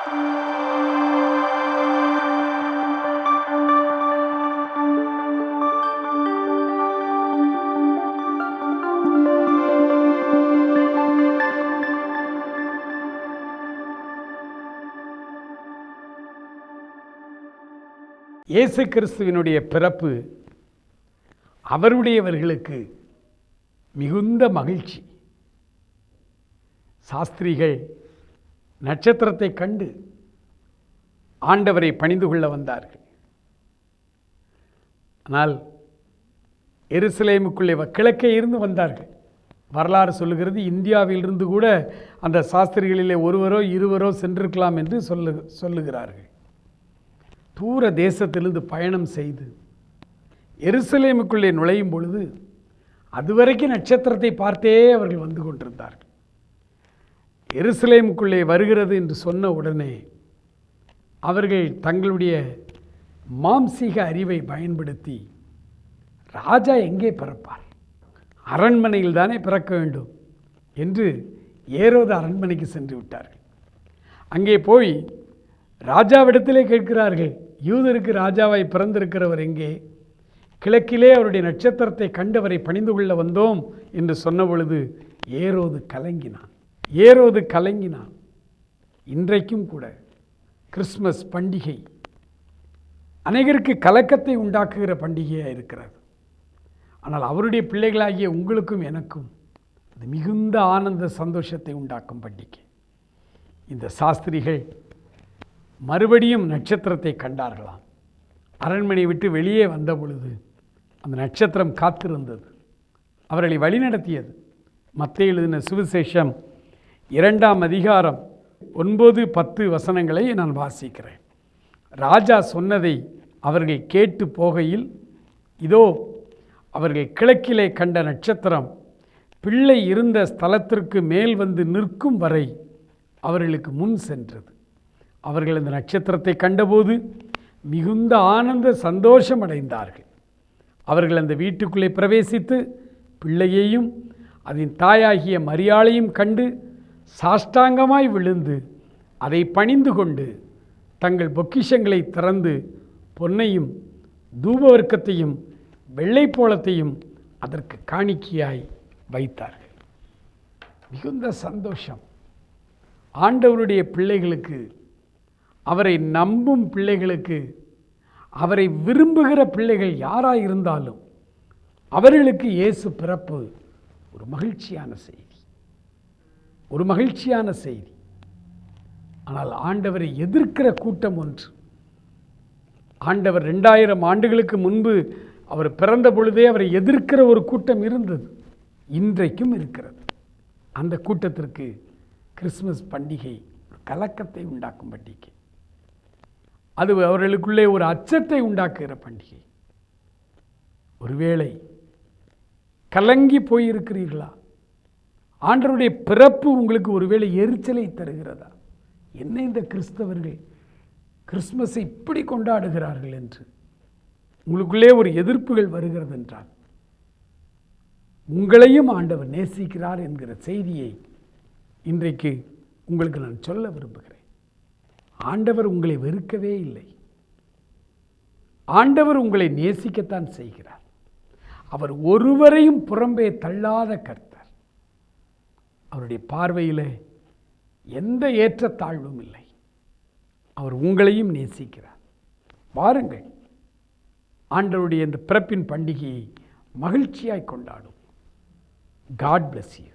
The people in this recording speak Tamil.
இயேசு கிறிஸ்துவினுடைய பிறப்பு அவருடையவர்களுக்கு மிகுந்த மகிழ்ச்சி. சாஸ்திரிகள் நட்சத்திரத்தை கண்டு ஆண்டவரை பணிந்து கொள்ள வந்தார்கள். ஆனால் எருசலேமுக்குள்ளே வ- கிழக்கே இருந்து வந்தார்கள். வரலாறு சொல்லுகிறது இந்தியாவிலிருந்து கூட அந்த சாஸ்திரிகளிலே ஒருவரோ இருவரோ சென்றிருக்கலாம் என்று சொல்லு சொல்லுகிறார்கள். தூர தேசத்திலிருந்து பயணம் செய்து எருசலேமுக்குள்ளே நுழையும் பொழுது அதுவரைக்கும் நட்சத்திரத்தை பார்த்தே அவர்கள் வந்து கொண்டிருந்தார்கள். எருசலேமுக்குள்ளே வருகிறது என்று சொன்ன உடனே அவர்கள் தங்களுடைய மாம்சீக அறிவை பயன்படுத்தி ராஜா எங்கே பிறப்பார்? அரண்மனையில் தானே பிறக்க வேண்டும் என்று ஏரோது அரண்மனைக்கு சென்று விட்டார்கள். அங்கே போய் ராஜாவிடத்திலே கேட்கிறார்கள் யூதருக்கு ராஜாவாய் பிறந்திருக்கிறவர் எங்கே? கிழக்கிலே அவருடைய நட்சத்திரத்தை கண்டவரை பணிந்து கொள்ள வந்தோம் என்று சொன்ன பொழுது ஏரோது கலங்கினான். ஏரோது கலங்கினான். இன்றைக்கும் கூட கிறிஸ்மஸ் பண்டிகை அநேகருக்கு கலக்கத்தை உண்டாக்குகிற பண்டிகையாக இருக்கிறது. ஆனால் அவருடைய பிள்ளைகளாகிய உங்களுக்கும் எனக்கும் அது மிகுந்த ஆனந்த சந்தோஷத்தை உண்டாக்கும் பண்டிகை. இந்த சாஸ்திரிகள் மறுபடியும் நட்சத்திரத்தை கண்டார்களாம். அரண்மனை விட்டு வெளியே வந்த பொழுது அந்த நட்சத்திரம் காத்திருந்தது. அவர்களை வழிநடத்தியது. மத்திய எழுதின சுவிசேஷம் இரண்டாம் அதிகாரம் ஒன்பது பத்து வசனங்களை நான் வாசிக்கிறேன். ராஜா சொன்னதை அவர்கள் கேட்டு போகையில் இதோ அவர்கள் கிழக்கிலே கண்ட நட்சத்திரம் பிள்ளை இருந்த ஸ்தலத்திற்கு மேல் வந்து நிற்கும் வரை அவர்களுக்கு முன் சென்றது. அவர்கள் அந்த நட்சத்திரத்தை கண்டபோது மிகுந்த ஆனந்த சந்தோஷம் அடைந்தார்கள் அவர்கள் அந்த வீட்டுக்குள்ளே பிரவேசித்து பிள்ளையையும் அதன் தாயாகிய மரியாளையும் கண்டு சாஷ்டாங்கமாய் விழுந்து அதை பணிந்து கொண்டு தங்கள் பொக்கிஷங்களை திறந்து பொன்னையும் தூபவர்க்கத்தையும் வெள்ளைப்போளத்தையும் அதற்கு காணிக்கையாய் வைத்தார்கள். மிகுந்த சந்தோஷம். ஆண்டவருடைய பிள்ளைகளுக்கு அவரை நம்பும் பிள்ளைகளுக்கு அவரை விரும்புகிற பிள்ளைகள் யாராக இருந்தாலும் அவர்களுக்கு இயேசு பிறப்பு ஒரு மகிழ்ச்சியான செய்தி. ஒரு மகிழ்ச்சியான செய்தி. ஆனால் ஆண்டவரை எதிர்க்கிற கூட்டம் ஒன்று. ஆண்டவர் ரெண்டாயிரம் ஆண்டுகளுக்கு முன்பு அவர் பிறந்த பொழுதே அவரை எதிர்க்கிற ஒரு கூட்டம் இருந்தது. இன்றைக்கும் இருக்கிறது. அந்த கூட்டத்திற்கு கிறிஸ்மஸ் பண்டிகை ஒரு கலக்கத்தை உண்டாக்கும் பண்டிகை. அது அவர்களுக்குள்ளே ஒரு அச்சத்தை உண்டாக்குகிற பண்டிகை. ஒருவேளை கலங்கி போயிருக்கிறீர்களா? ஆண்டவருடைய பிறப்பு உங்களுக்கு ஒருவேளை எரிச்சலை தருகிறதா? என்ன இந்த கிறிஸ்தவர்கள் கிறிஸ்மஸை இப்படி கொண்டாடுகிறார்கள் என்று? உங்களுக்குள்ளே ஒரு எதிர்ப்புகள் வருகிறது என்றால் உங்களையும் ஆண்டவர் நேசிக்கிறார் என்கிற செய்தியை இன்றைக்கு உங்களுக்கு நான் சொல்ல விரும்புகிறேன். ஆண்டவர் உங்களை வெறுக்கவே இல்லை. ஆண்டவர் உங்களை நேசிக்கத்தான் செய்கிறார். அவர் ஒருவரையும் புறம்பே தள்ளாத கர்த்தர். அவருடைய பார்வையில் எந்த ஏற்றத்தாழ்வும் இல்லை. அவர் உங்களையும் நேசிக்கிறார். வாருங்கள். ஆண்டவருடைய இந்த பிறப்பின் பண்டிகையை மகிழ்ச்சியாய் கொண்டாடும். God bless you